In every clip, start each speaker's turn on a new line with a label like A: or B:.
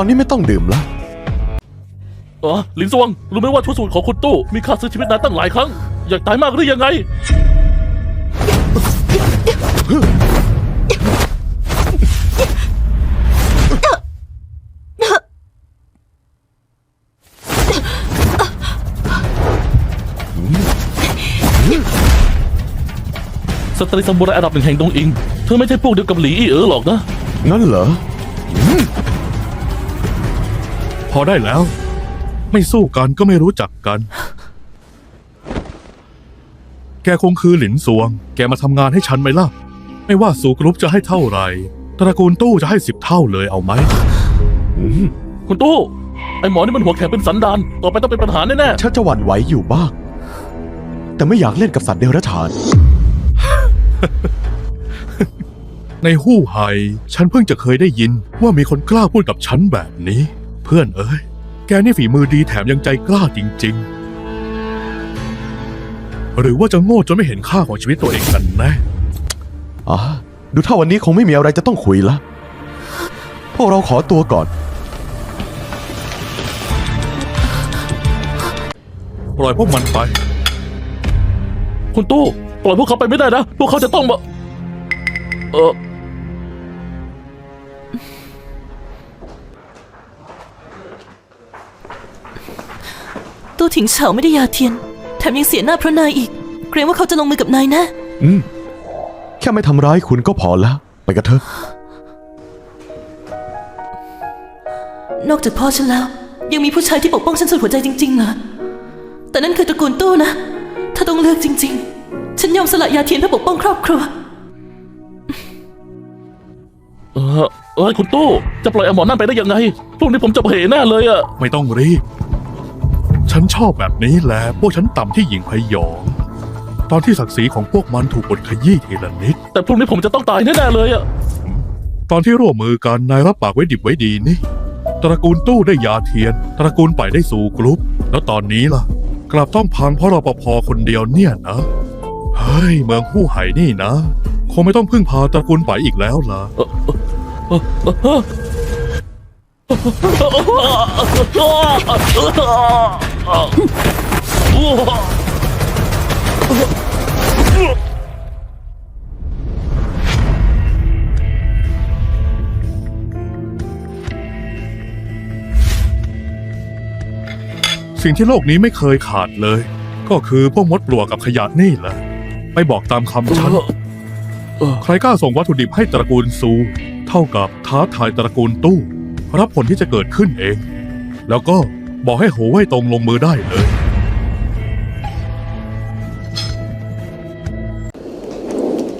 A: ตอนนี้ไม่ต้องดื่มแล้ว
B: เออลินซวง รู้ไหมว่าชุดสูตรของคุณตู้ มีค่าซื้อชีวิตนายตั้งหลายครั้ง อยากตายมากหรือยังไง สตรีซัมบูไรอันดับหนึ่งแห่งดงอิง เธอไม่ใช่พวกเดียวกับหลีอี้เอ๋อหรอกนะ
A: งั้นเหรอ
C: อได้แล้ว ไม่สู้กันก็ไม่รู้จักกัน แกคงคือหลินสวง แกมาทำงานให้ฉันไหมล่ะ ไม่ว่าสูกรุ๊ปจะให้เท่าไหร่ตระกูลตู้จะให้สิบเท่าเลยเอาไหม
B: คุณตู้ ไอหมอนี่มันหัวแข็งเป็นสันดาน ต่อไปต้องเป็นปัญหาแน่
A: ฉันจะหวั่นไหวอยู่บ้าง แต่ไม่อยากเล่นกับสัตว์เดรัจฉาน
C: ในหู้ไห่ฉันเพิ่งจะเคยได้ยินว่ามีคนกล้าพูดกับฉันแบบนี้เพื่อนเอ้ย แกนี่ฝีมือดีแถมยังใจกล้าจริง ๆ หรือว่าจะโง่จนไม่เห็นค่าของชีวิตตัวเองกันแน่
A: อ่าดูถ้าวันนี้คงไม่มีอะไรจะต้องคุยละ พวกเราขอตัวก่อน
C: ปล่อยพวกมันไป
B: ๆคุณตู้ ปล่อยพวกเขาไปไม่ได้นะ พวกเขาจะต้องมา เออ
D: ถิงเฉาไม่ได้ยาเทียน แถมยังเสียหน้าเพราะนายอีก เกรงว่าเขาจะลงมือกับนายนะ
A: อืม แค่ไม่ทำร้ายคุณก็พอแล้ว ไปกันเถอะ
D: นอกจากพ่อฉันแล้ว ยังมีผู้ชายที่ปกป้องฉันสุดหัวใจจริงๆเหรอ แต่นั่นคือตระกูลตู้นะ ถ้าต้องเลือกจริง ๆ ฉันยอมสละยาเทียนเพื่อปกป้องครอบครัว
B: เออเอ้ยคุณตู้ จะปล่อยไอหมอนั่นไปได้ยังไงพรุ่งนี้ผมจะเหแน่เลยอะ
C: ไม่ต้องรีบ ฉันชอบแบบนี้แหละ พวกฉันต่ำที่หญิงพยอง ตอนที่ศักดิ์ศรีของพวกมันถูกบดขยี้ทีละนิด
B: แต่พรุ่งนี้ผมจะต้องตายแน่ๆเลยอะ
C: ตอนที่ร่วมมือกันนายรับปากไว้ดิบไว้ดีนี่ ตระกูลตู้ได้ยาเทียน ตระกูลไปได้สู่กรุ๊ป แล้วตอนนี้ล่ะ กลับต้องพังเพราะรปภคนเดียวเนี่ยนะ เฮ้ย เมืองผู้ไห่นี่นะ คงไม่ต้องพึ่งพาตระกูลไปอีกแล้วล่ะ สิ่งที่โลกนี้ไม่เคยขาดเลย ก็คือพวกมดปลวกกับขยะนี่แหละไปบอกตามคำฉัน ใครกล้าส่งวัตถุดิบให้ตระกูลซู เท่ากับท้าทายตระกูลตู้ รับผลที่จะเกิดขึ้นเอง แล้วก็ บอกให้โหไว้ตรงลงมือได้เลย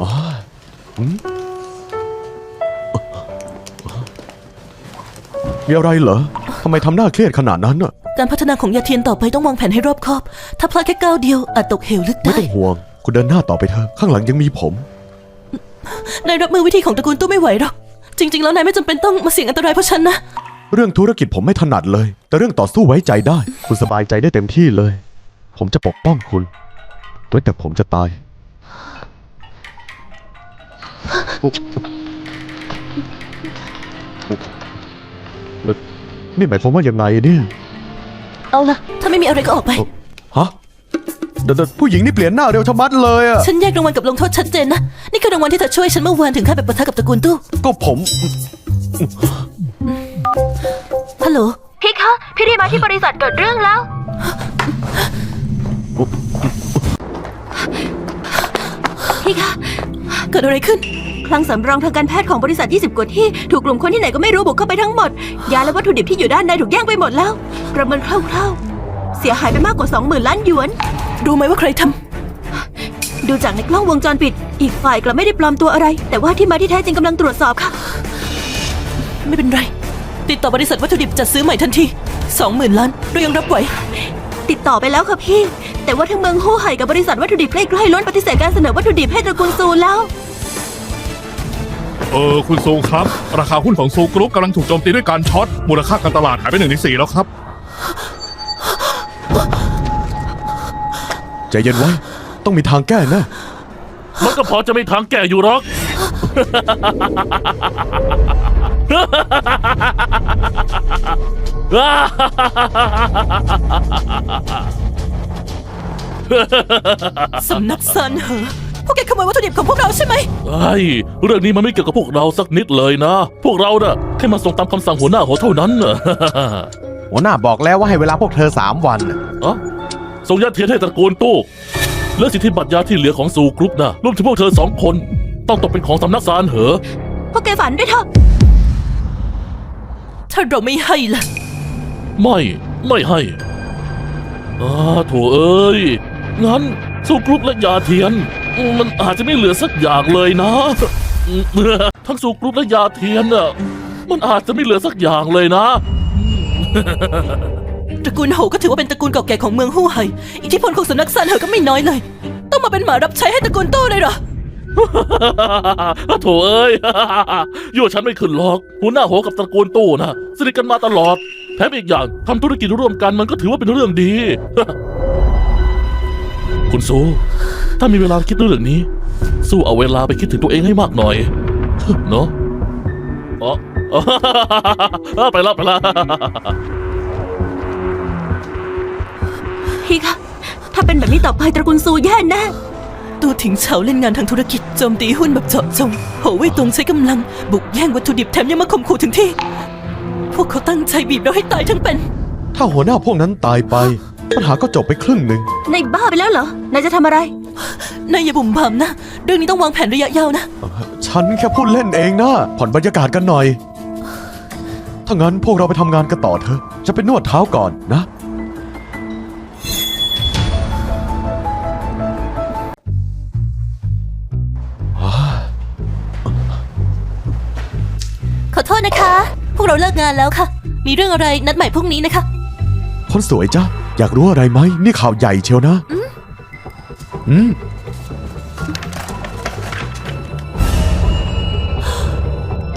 A: อ๋อมมีอะไรเหรอ ทำไมทำหน้าเครียดขนาดนั้นน่ะ
D: การพัฒนาของยาเทียนต่อไปต้องวางแผนให้รอบคอบ ถ้าพลาดแค่ก้าวเดียวอาจตกเหวลึก
A: ไม่
D: ได้
A: ต้องห่วง คุณเดินหน้าต่อไปเถอะ ข้างหลังยังมีผม
D: นายรับมือวิธีของตระกูลตู้ไม่ไหวหรอก จริง ๆ แล้วนายไม่จำเป็นต้องมาเสี่ยงอันตรายเพราะฉันนะ
A: เรื่องธุรกิจผมไม่ถนัดเลย แต่เรื่องต่อสู้ไว้ใจได้ คุณสบายใจได้เต็มที่เลย ผมจะปกป้องคุณไว้แต่ผมจะตายอุ๊อุ๊นี่หมายความว่ายังไงเนี่ย
D: เอาละถ้าไม่มีอะไรก็ออกไป
A: ฮะเดี๋ยวๆผู้หญิงนี่เปลี่ยนหน้าเร็วชะมัดเลยอะ
D: ฉันแยกรางวัลกับลงโทษชัดเจนนะ นี่คือรางวัลที่เธอช่วยฉันเมื่อวานถึงขั้นไปปะทะกับตระกูลตู้
A: ก็ผม
D: ฮัลโหล
E: พี่คะ พี่รีบมาที่บริษัทเกิดเรื่องแล้ว พี่คะ
D: เกิดอะไรขึ้น
E: คลังสำรองทางการแพทย์ของบริษัท 20 กว่าที่ ถูกกลุ่มคนที่ไหนก็ไม่รู้บุกเข้าไปทั้งหมด ยาและวัตถุดิบที่อยู่ด้านในถูกแย่งไปหมดแล้ว ประเมินคร่าวๆ เสียหายไปมากกว่า 20,000 ล้านหยวน
D: รู้ไหมว่าใครทำ
E: ดูจากในกล้องวงจรปิด อีกฝ่ายกลับไม่ได้ปลอมตัวอะไร แต่ว่าที่มาที่แท้จริงกำลังตรวจสอบค่ะ
D: ไม่เป็นไร ติดต่อบริษัทวัตถุดิบจัดซื้อใหม่ทันทีสองหมื่นล้านเรายังรับไหว
E: ติดต่อไปแล้วค่ะพี่ แต่ว่าทั้งเมืองฮู้ไห่กับบริษัทวัตถุดิบใกล้ๆล้วนปฏิเสธการเสนอวัตถุดิบให้ตระกูลซูแล้ว
C: เออคุณซูครับ ราคาหุ้นของซูกรุ๊ปกำลังถูกโจมตีด้วยการช็อตมูลค่าการตลาดหายไปหนึ่งในสี่แล้วครับ
A: ใจเย็นไว้ ต้องมีทางแก้แน่
B: มันก็พอจะมีทางแก้อยู่หรอก
D: สำนักซันเหอะพวกแกขโมยวัตถุดิบของพวกเราใช่ไหม
B: ไอ้ยเรื่องนี้มันไม่เกี่ยวกับพวกเราสักนิดเลยนะ พวกเราน่ะแค่มาส่งตามคำสั่งหัวหน้าหอเท่านั้นน่ะ
A: หัวหน้าบอกแล้วว่าให้เวลาพวกเธอสามวันน่ะ
B: อะส่งยาเทียนให้ตระกูลตู้ และสิทธิบัตรยาที่เหลือของซูกรุ๊ปนะรวมถึงพวกเธอสองคน ต้องตกเป็นของสำนักซานเหอ
E: พวกแกฝันด้วยเถอะ
D: ถ้าเราไม่ให้ล่ะ
B: ไม่ไม่ให้อาโถเอ้ย งั้นสู้กรุ๊ปและยาเทียน มันอาจจะไม่เหลือสักอย่างเลยนะ ทั้งสู้กรุ๊ปและยาเทียนน่ะมันอาจจะไม่เหลือสักอย่างเลยนะ
D: ตระกูลโหก็ถือว่าเป็นตระกูลเก่าแก่ของเมืองฮู่ไห่อิทธิพลของสำนักซันเหอก็ไม่น้อยเลย ต้องมาเป็นหมารับใช้ให้ตระกูลโต้เลยเหรอ
B: โถเอ้ยยั่วฉันไม่ขึ้นหรอกหัวหน้าโหกับตระกูลตู้นะสนิทกันมาตลอด แถมอีกอย่างทำธุรกิจร่วมกันมันก็ถือว่าเป็นเรื่องดี คุณซูถ้ามีเวลาคิดเรื่องนี้ สู้เอาเวลาไปคิดถึงตัวเองให้มากหน่อย เนาะอ๋ออ๋อไปละไปละ
E: พี่คะถ้าเป็นแบบนี้ต่อไปตระกูลซูแย่แน่
D: ตัวถิงเฉาเล่นงานทางธุรกิจโจมตีหุ้นแบบเจาะจงโหเว่ยตงใช้กำลัง บุกแย่งวัตถุดิบแถมยังมาข่มขู่ถึงที่ พวกเขาตั้งใจบีบเราให้ตายทั้งเป็น
A: ถ้าหัวหน้าพวกนั้นตายไป ปัญหาก็จบไปครึ่งหนึ่ง
E: ในายบ้าไปแล้วเหรอนายจะทำอะไร
D: นายอย่าบุ่มบามนะ เรื่องนี้ต้องวางแผนระยะยาวนะ
A: ฉันแค่พูดเล่นเองนะผ่อนบรรยากาศกันหน่อย ถ้างั้นพวกเราไปทำงานกันต่อเถอะ จะไปนวดเท้าก่อนนะ
D: เราเลิกงานแล้วค่ะ มีเรื่องอะไรนัดใหม่พรุ่งนี้นะคะ
A: คนสวยจ้ะอยากรู้อะไรไหมนี่ข่าวใหญ่เชียวนะ อืม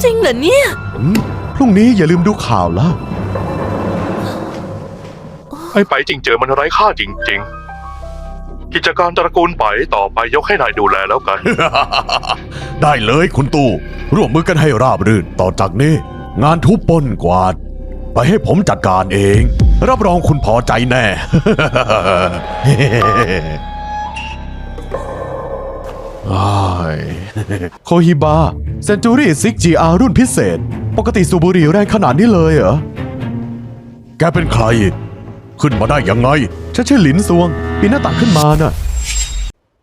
D: จริงเหรอเนี่ย
A: อืมพรุ่งนี้อย่าลืมดูข่าวละ
C: ไอ้ไปจริงเจอมันไร้ค่าจริง ๆ กิจการตระกูลไปต่อไปยกให้นายดูแลแล้วกัน
A: ได้เลยคุณตู่ร่วมมือกันให้ราบรื่นต่อจากนี้ งานทุบปล้นกวาด ไปให้ผมจัดการเอง รับรองคุณพอใจแน่ อ้ายโคฮิบาเซนจูรี่ซิกจีอารุ่นพิเศษ ปกติสูบบุหรี่แรงขนาดนี้เลยเหรอ แกเป็นใคร ขึ้นมาได้ยังไง ฉันชื่อหลินซวงปีนหน้าต่างขึ้นมาน่ะ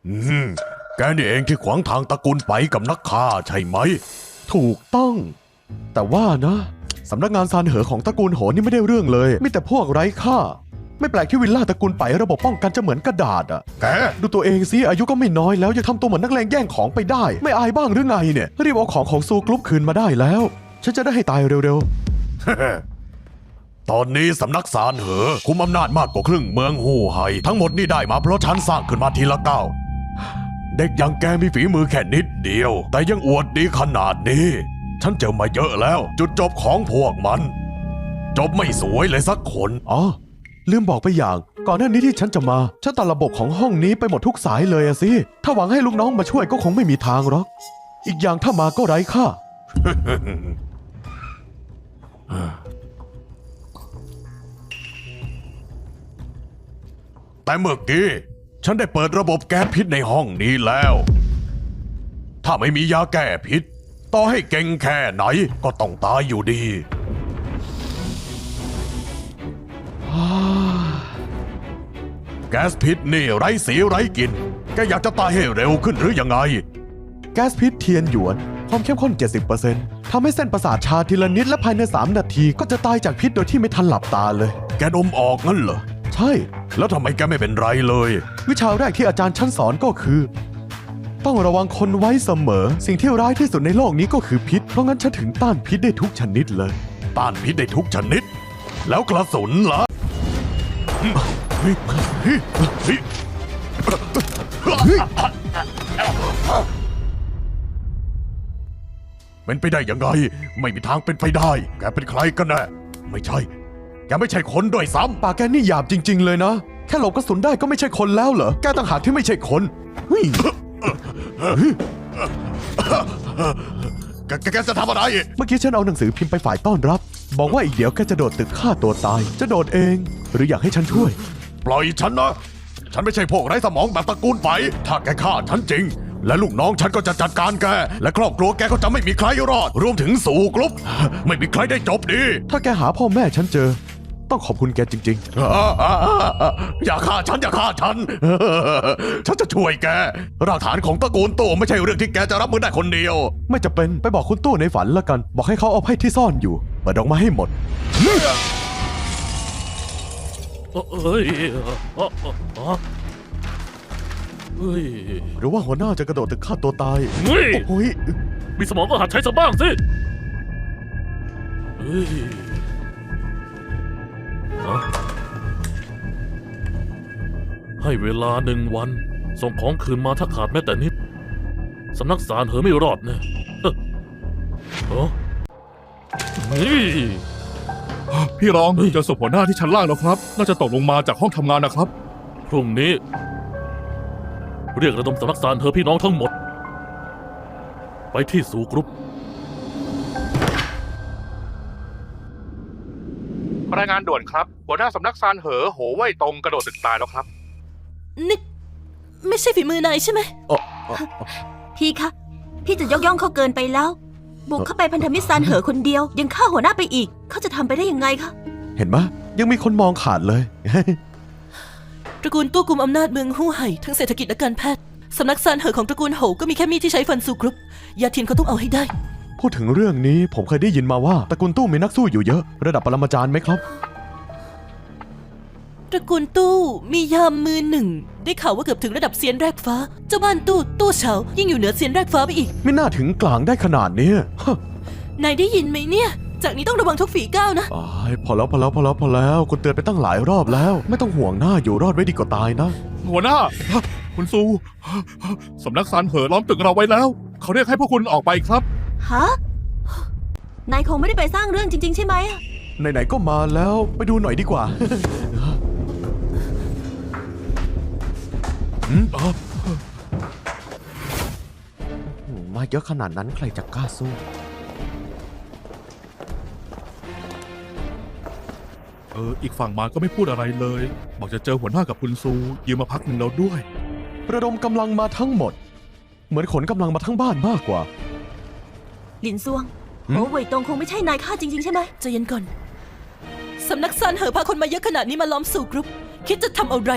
A: อืม แกนี่เองที่ขวางทางตระกูลไปกับนักฆ่าใช่ไหม ถูกต้อง แต่ว่านะสำนักงานซานเหอของตระกูลโหนี่ไม่ได้เรื่องเลยมีแต่พวกไร้ค่า ไม่แปลกที่วิลล่าตระกูลไประบบป้องกันจะเหมือนกระดาษอะแกดูตัวเองสิอายุก็ไม่น้อยแล้วยังทำตัวเหมือนนักเลงแย่งของไปได้ ไม่อายบ้างหรือไงเนี่ยรีบเอาของของซูกรุ๊ปคืนมาได้แล้ว ฉันจะได้ให้ตายเร็วๆตอนนี้สำนักซานเหอ คุมอำนาจมากกว่าครึ่งเมืองหูไห่ทั้งหมดนี่ได้มาเพราะฉันสร้างขึ้นมาทีละก้าวเด็กอย่างแกมีฝีมือแค่นิดเดียว แต่ยังอวดดีขนาดนี้ ฉันเจอมาเยอะแล้ว จุดจบของพวกมัน จบไม่สวยเลยสักคนอ๋อลืมบอกไปอย่าง ก่อนหน้านี้ที่ฉันจะมา ฉันตัดระบบของห้องนี้ไปหมดทุกสายเลยอะสิ ถ้าหวังให้ลูกน้องมาช่วยก็คงไม่มีทางหรอก อีกอย่างถ้ามาก็ไร้ค่า แต่เมื่อกี้ ฉันได้เปิดระบบแก้พิษในห้องนี้แล้ว ถ้าไม่มียาแก้พิษ ต่อให้เก่งแค่ไหนก็ต้องตายอยู่ดีแก๊สพิษนี่ไร้สีไร้กลินแกอยากจะตายให้เร็วขึ้นหรือยังไง แก๊สพิษเทียนหยวน ความเข้มข้น 70%ทำให้เส้นประสาทชาทีละนิดและภายใน 3 นาทีก็จะตายจากพิษโดยที่ไม่ทันหลับตาเลย แกดมออกงั้นเหรอ ใช่ แล้วทำไมแกไม่เป็นไรเลย วิชาแรกที่อาจารย์ชั้นสอนก็คือ ต้องระวังคนไว้เสมอ สิ่งที่ร้ายที่สุดในโลกนี้ก็คือพิษ เพราะงั้นฉันถึงต้านพิษได้ทุกชนิดเลย ต้านพิษได้ทุกชนิด แล้วกระสุนล่ะเป็นไปได้ยังไง ไม่มีทางเป็นไปได้ แกเป็นใครกันแน่ไม่ใช่ แกไม่ใช่คนด้วยซ้ำปากแกนี่หยาบจริง ๆ เลยนะ แค่หลบกระสุนได้ก็ไม่ใช่คนแล้วเหรอ แกต่างหากที่ไม่ใช่คนเฮ้ย แกแกแกจะทำอะไรเมื่อกี้ฉันเอาหนังสือพิมพ์ไปฝ่ายต้อนรับ บอกว่าอีกเดี๋ยวแกจะโดดตึกฆ่าตัวตาย จะโดดเอง หรืออยากให้ฉันช่วย ปล่อยฉันนะ ฉันไม่ใช่พวกไร้สมองแบบตระกูลไป ถ้าแกฆ่าฉันจริง และลูกน้องฉันก็จะจัดการแก และครอบครัวแกก็จะไม่มีใครรอด รวมถึงสู่กรุ๊ปไม่มีใครได้จบดี ถ้าแกหาพ่อแม่ฉันเจอ ต้องขอบคุณแกจริง ๆ อย่าฆ่าฉันอย่าฆ่าฉัน ฉันจะช่วยแกรากฐานของตระกูลตู่ไม่ใช่เรื่องที่แกจะรับมือได้คนเดียว ไม่จะเป็นไปบอกคุณตู้ในฝันละกัน บอกให้เขาเอาไพ่ที่ซ่อนอยู่เปิดออกมาให้หมด
B: เอ้ยอ๋ออ๋ออ๋อเฮ้ย
A: หรือว่าหัวหน้าจะกระโดดตึกฆ่าตัวตาย
B: เฮ้ย
A: โอ้ย
B: มีสมองก็หัดใช้ซะบ้างสิเฮ้ยฮะให้เวลาหนึ่งวัน ส่งของคืนมาถ้าขาดแม้แต่นิด สำนักสารเหอไม่รอดแน่เฮ้อเอ้อเฮ้ย
C: พี่รองเจอศพหัวหน้าที่ชั้นล่างแล้วครับ น่าจะตกลงมาจากห้องทำงานนะครับ
B: พรุ่งนี้ เรียกระดมสำนักสารเธอพี่น้องทั้งหมด ไปที่สูกรุ๊ป
C: รายงานด่วนครับ หัวหน้าสำนักซานเหอโหไว่ยตรงกระโดดตึกตายแล้วครับ
D: นี่ไม่ใช่ฝีมือนายใช่ไหม
E: พี่คะ พี่จะยกย่องเขาเกินไปแล้ว บุกเข้าไปพันธมิตรซานเหอคนเดียว ยังฆ่าหัวหน้าไปอีก เขาจะทำไปได้ยังไงคะ
A: เห็นไหมยังมีคนมองขาดเลย
D: ตระกูลตู้กุมอำนาจเมืองฮู่ไห่ทั้งเศรษฐกิจและการแพทย์ สำนักซานเหอของตระกูลโหก็มีแค่มีดที่ใช้ฟันซูกรุ๊ปยาเทียนเขาต้องเอาให้ได้
A: พูดถึงเรื่องนี้ผมเคยได้ยินมาว่าตระกูลตู้มีนักสู้อยู่เยอะ ระดับปรมาจารย์ไหมครับ
D: ตระกูลตู้มียามมือหนึ่ง ได้ข่าวว่าเกือบถึงระดับเซียนแรกฟ้า เจ้าบ้านตู้ตู้เฉายิ่งอยู่เหนือเซียนแรกฟ้าไปอีก
A: ไม่น่าถึงกลางได้ขนาดเนี้ยฮะ
D: นายได้ยินไหมเนี่ย จากนี้ต้องระวังทุกฝีก้าวนะ
A: อ้ายพอแล้วพอแล้วพอแล้วพอแล้วคุณเตือนไปตั้งหลายรอบแล้ว ไม่ต้องห่วงหน้าอยู่รอดไว้ดีกว่าตายนะ
C: หัวหน้า คุณซู สำนักซานเหอล้อมตึกเราไว้แล้ว เขาเรียกให้พวกคุณออกไปครับ
E: ฮะ นายคงไม่ได้ไปสร้างเรื่องจริง ๆ ใช่ไหมอะ
A: ไหนๆก็มาแล้วไปดูหน่อยดีกว่าหืมอ๋อมาเยอะขนาดนั้นใครจะกล้าสู้
C: เออ อีกฝั่งมาก็ไม่พูดอะไรเลย บอกจะเจอหัวหน้ากับคุณซูยืมมาพักหนึ่งแล้วด้วย
A: ระดมกำลังมาทั้งหมด เหมือนขนกำลังมาทั้งบ้านมากกว่า
E: ลินซวง
A: หืม
E: โอ้เว่ยตงคงไม่ใช่นายฆ่าจริงๆใช่ไหม
D: ใจเย็นก่อนสำนักซานเหอพาคนมาเยอะขนาดนี้มาล้อมสู่กรุ๊ป คิดจะทำอะไร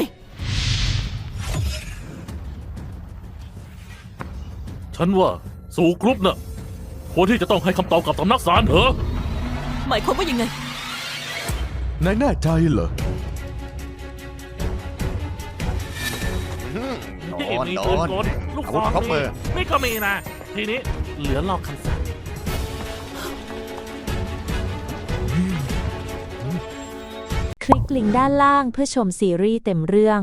B: ฉันว่าสูกรุ๊ปน่ะควรที่จะต้องให้คำตอบกับสำนักสารเหรอ
D: หมายความว่ายังไง
A: นายแน่ใจเหรอ
B: ที่มีปืนกลลูกซองมีนี่ก็มีนะ ทีนี้เหลือรอคำสั่ง
F: ลิงก์ด้านล่างเพื่อชมซีรีส์เต็มเรื่อง